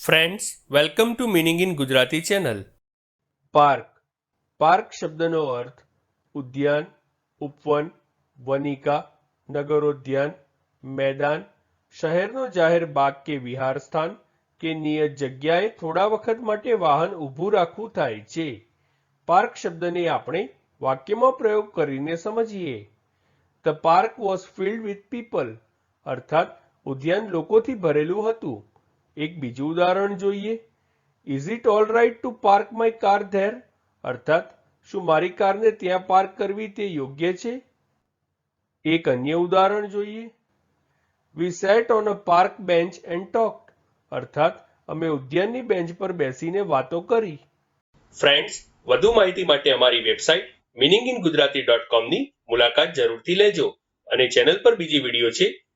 Friends welcome to meaning in Gujarati channel park park શબ્દનો અર્થ ઉદ્યાન ઉપવન વનિકા નગરોદ્યાન મેદાન શહેરનો જાહેર બાગ કે વિહાર સ્થાન કે નિયત જગ્યાએ થોડા વખત માટે વાહન ઊભું રાખવું થાય છે પાર્ક શબ્દને આપણે વાક્યમાં પ્રયોગ કરીને સમજીએ the park was filled with people અર્થાત ઉદ્યાન લોકોથી ભરેલું હતું એક બીજું ઉદાહરણ જોઈએ. Is it all right to park my car there અર્થાત, શું મારી કારને ત્યાં પાર્ક કરવી તે યોગ્ય છે? એક અન્ય ઉદાહરણ જોઈએ. We sat on a park bench and talk અર્થાત, અમે ઉદ્યાનની બેન્ચ પર બેસીને વાતો કરી. ફ્રેન્ડ્સ વધુ માહિતી માટે અમારી website meaning in Gujarati dot કોમની મુલાકાત જરૂરથી લેજો અને ચેનલ પર બીજી વીડિયો છે